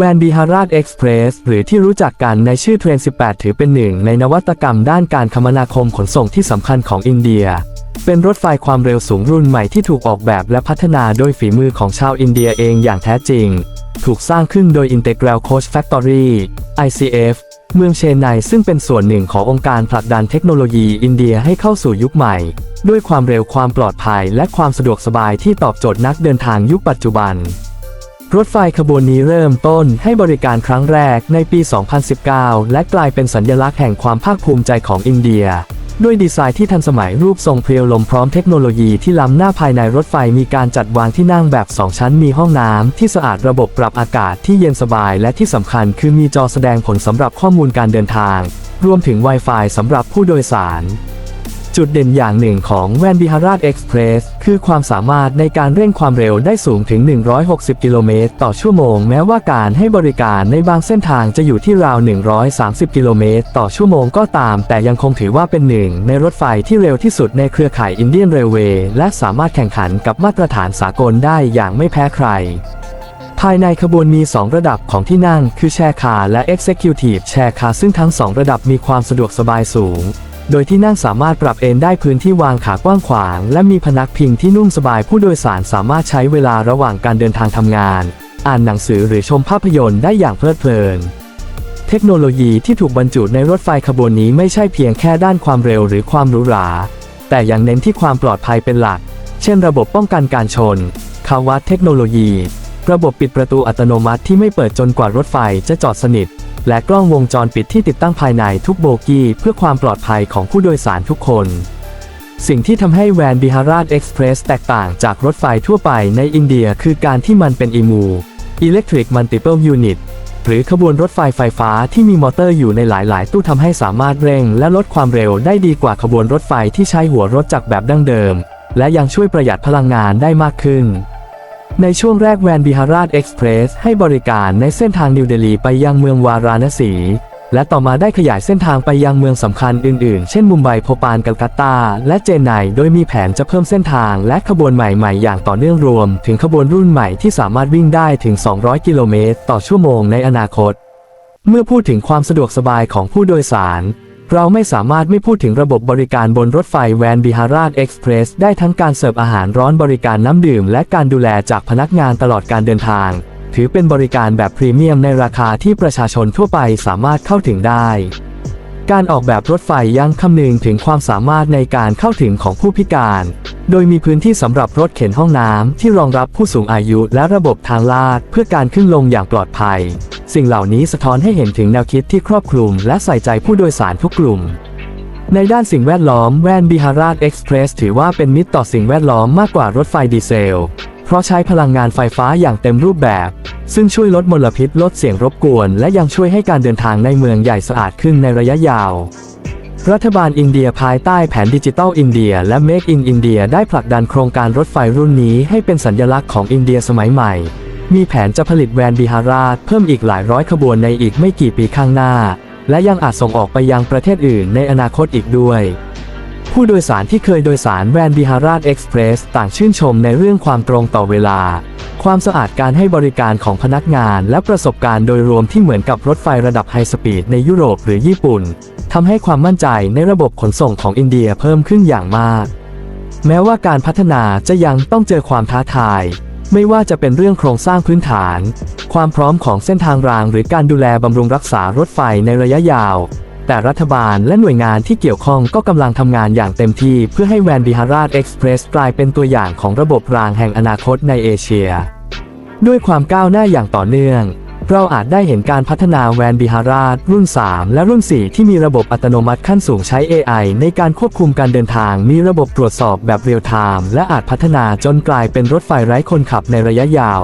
แวนบิฮาราดเอ็กซ์เพรสหรือที่รู้จักกันในชื่อเทรน 18 ถือเป็นหนึ่งในนวัตกรรมด้านการคมนาคมขนส่งที่สำคัญของอินเดีย เป็นรถไฟความเร็วสูงรุ่นใหม่ที่ถูกออกแบบและพัฒนาโดยฝีมือของชาวอินเดียเองอย่างแท้จริง ถูกสร้างขึ้นโดย Integral Coach Factory ICF เมืองเชนไนซึ่งเป็นส่วนหนึ่งขององค์การผลักดันเทคโนโลยีอินเดียให้เข้าสู่ยุคใหม่ ด้วยความเร็วความปลอดภัย และความสะดวกสบายที่ตอบโจทย์นักเดินทางยุคปัจจุบัน รถไฟขบวนนี้เริ่มต้นให้บริการครั้งแรกในปี 2019 และกลายเป็นสัญลักษณ์แห่งความภาคภูมิใจของอินเดีย ด้วยดีไซน์ที่ทันสมัยรูปทรงเพรียวลมพร้อมเทคโนโลยีที่ล้ำหน้าภายในรถไฟมีการจัดวางที่นั่งแบบ 2 ชั้นมีห้องน้ำที่สะอาดระบบปรับอากาศที่เย็นสบายและที่สำคัญคือมีจอแสดงผลสำหรับข้อมูลการเดินทาง รวมถึง Wi-Fi สำหรับผู้โดยสาร จุดเด่นอย่างหนึ่งของแวนบิฮาราดเอ็กซ์เพรสคือความสามารถในการเร่งความเร็วได้สูงถึง 160 กิโลเมตรต่อชั่วโมง แม้ว่าการให้บริการในบางเส้นทางจะอยู่ที่ราว 130 กิโลเมตรต่อชั่วโมงก็ตาม แต่ยังคงถือว่าเป็นหนึ่งในรถไฟที่เร็วที่สุดในเครือข่ายอินเดียนเรลเวย์และสามารถแข่งขันกับมาตรฐานสากลได้อย่างไม่แพ้ใครภายในขบวนมี 2 ระดับของที่นั่ง คือแชร์คาร์และ Executive แชร์คาร์ซึ่งทั้ง 2 ระดับมีความสะดวกสบายสูง โดยที่นั่งสามารถปรับเอนได้พื้นที่วางขากว้างขวาง และมีพนักพิงที่นุ่มสบายผู้โดยสารสามารถใช้เวลาระหว่างการเดินทางทำงาน อ่านหนังสือหรือชมภาพยนตร์ได้อย่างเพลิดเพลิน เทคโนโลยีที่ถูกบรรจุในรถไฟขบวนนี้ไม่ใช่เพียงแค่ด้านความเร็วหรือความหรูหรา แต่ยังเน้นที่ความปลอดภัยเป็นหลัก เช่น ระบบป้องกันการชน คาวัตเทคโนโลยี ระบบปิดประตูอัตโนมัติที่ไม่เปิดจนกว่ารถไฟจะจอดสนิท และกล้องวงจรปิดที่ติดตั้งภายในทุกโบกี้เพื่อความปลอดภัยของผู้โดยสารทุกคน สิ่งที่ทำให้แวนบิฮาราดเอ็กซ์เพรสแตกต่างจากรถไฟทั่วไปในอินเดียคือการที่มันเป็นอีมู Electric Multiple Unit หรือขบวนรถไฟไฟฟ้าที่มีมอเตอร์อยู่ในหลาย ๆ ตู้ทำให้สามารถเร่งและลดความเร็วได้ดีกว่าขบวนรถไฟที่ใช้หัวรถจักรแบบดั้งเดิม และยังช่วยประหยัดพลังงานได้มากขึ้น ในช่วงแรกแวนบิฮาราดเอ็กซ์เพรสให้บริการในเส้นทางนิวเดลีไปยังเมืองวาราณสี และต่อมาได้ขยายเส้นทางไปยังเมืองสำคัญอื่นๆ เช่นมุมไบโพปานกัลกัตตา และเจนไน โดยมีแผนจะเพิ่มเส้นทางและขบวนใหม่ๆ อย่างต่อเนื่องรวม ถึงขบวนรุ่นใหม่ที่สามารถวิ่งได้ถึง 200 กิโลเมตรต่อชั่วโมงในอนาคต เมื่อพูดถึงความสะดวกสบายของผู้โดยสาร เราไม่สามารถไม่พูดถึงระบบบริการบนรถไฟแวนบิฮาราดเอ็กซ์เพรสได้ทั้งการเสิร์ฟอาหารร้อนบริการน้ำดื่ม และการดูแลจากพนักงานตลอดการเดินทาง ถือเป็นบริการแบบพรีเมียมในราคาที่ประชาชนทั่วไปสามารถเข้าถึงได้ การออกแบบรถไฟยังคำนึงถึงความสามารถในการเข้าถึงของผู้พิการ โดยมีพื้นที่สำหรับรถเข็นห้องน้ำที่รองรับผู้สูงอายุและระบบทางลาดเพื่อการขึ้นลงอย่างปลอดภัย สิ่งเหล่านี้สะท้อนให้เห็นถึงแนวคิดที่ครอบคลุมและใส่ใจผู้โดยสารทุกกลุ่ม ในด้านสิ่งแวดล้อมแวนบิฮาราดเอ็กซ์เพรสถือว่าเป็นมิตรต่อสิ่งแวดล้อมมากกว่ารถไฟดีเซล เพราะใช้พลังงานไฟฟ้าอย่างเต็มรูปแบบ ซึ่งช่วยลดมลพิษลดเสียงรบกวน และยังช่วยให้การเดินทางในเมืองใหญ่สะอาดขึ้นในระยะยาวรัฐบาลอินเดียภายใต้แผนดิจิทัลอินเดีย และ Make in India ได้ผลักดันโครงการรถไฟรุ่นนี้ให้เป็นสัญลักษณ์ของอินเดียสมัยใหม่ มีแผนจะผลิตแวนบิฮาราดเพิ่มอีกหลายร้อยขบวนในอีกไม่กี่ปีข้างหน้า และยังอาจส่งออกไปยังประเทศอื่นในอนาคตอีกด้วย ผู้โดยสารที่เคยโดยสารแวนบิฮาราดเอ็กซ์เพรสต่างชื่นชมในเรื่องความตรงต่อเวลา ความสะอาดการให้บริการของพนักงานและประสบการณ์โดยรวมที่เหมือนกับรถไฟระดับไฮสปีดในยุโรปหรือญี่ปุ่นทำให้ความมั่นใจในระบบขนส่งของอินเดียเพิ่มขึ้นอย่างมาก แม้ว่าการพัฒนาจะยังต้องเจอความท้าทาย ไม่ว่าจะเป็นเรื่องโครงสร้างพื้นฐาน ความพร้อมของเส้นทางราง หรือการดูแลบำรุงรักษารถไฟในระยะยาว แต่รัฐบาลและหน่วยงานที่เกี่ยวข้องก็กำลังทำงานอย่างเต็มที่เพื่อให้แวนบิฮาราดเอ็กซ์เพรสกลายเป็นตัวอย่างของระบบรางแห่งอนาคตในเอเชีย ด้วยความก้าวหน้าอย่างต่อเนื่อง เราอาจได้เห็นการพัฒนาแวนบิฮาราดรุ่น 3 และรุ่น 4 ที่มีระบบอัตโนมัติขั้นสูงใช้ AI ในการควบคุมการเดินทาง มีระบบตรวจสอบแบบเรียลไทม์และอาจพัฒนาจนกลายเป็นรถไฟไร้คนขับในระยะยาว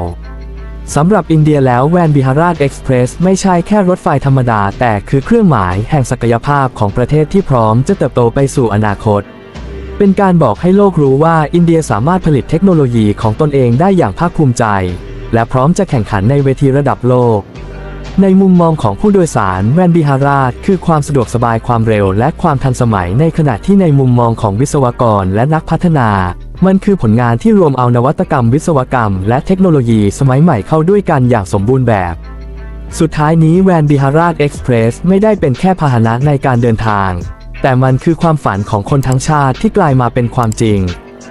สำหรับอินเดียแล้วแวนบิฮาราดเอ็กซ์เพรสไม่ใช่แค่รถไฟธรรมดา แต่คือเครื่องหมายแห่งศักยภาพของประเทศที่พร้อมจะเติบโตไปสู่อนาคต เป็นการบอกให้โลกรู้ว่าอินเดียสามารถผลิตเทคโนโลยีของตนเองได้อย่างภาคภูมิใจ และพร้อมจะแข่งขันในเวทีระดับโลก ในมุมมองของผู้โดยสารแวนบิฮาราดคือความสะดวกสบายความเร็วและความทันสมัยในขณะที่ในมุมมองของวิศวกรและนักพัฒนา มันคือผลงานที่รวมเอานวัตกรรมวิศวกรรม และเทคโนโลยีสมัยใหม่เข้าด้วยกันอย่างสมบูรณ์แบบสุดท้ายนี้แวนบิฮาราชเอ็กซ์เพรสไม่ได้เป็นแค่พาหนะในการเดินทาง แต่มันคือความฝันของคนทั้งชาติที่กลายมาเป็นความจริง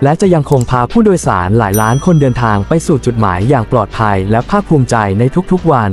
และจะยังคงพาผู้โดยสารหลายล้านคนเดินทางไปสู่จุดหมายอย่างปลอดภัยและภาคภูมิใจในทุกๆวัน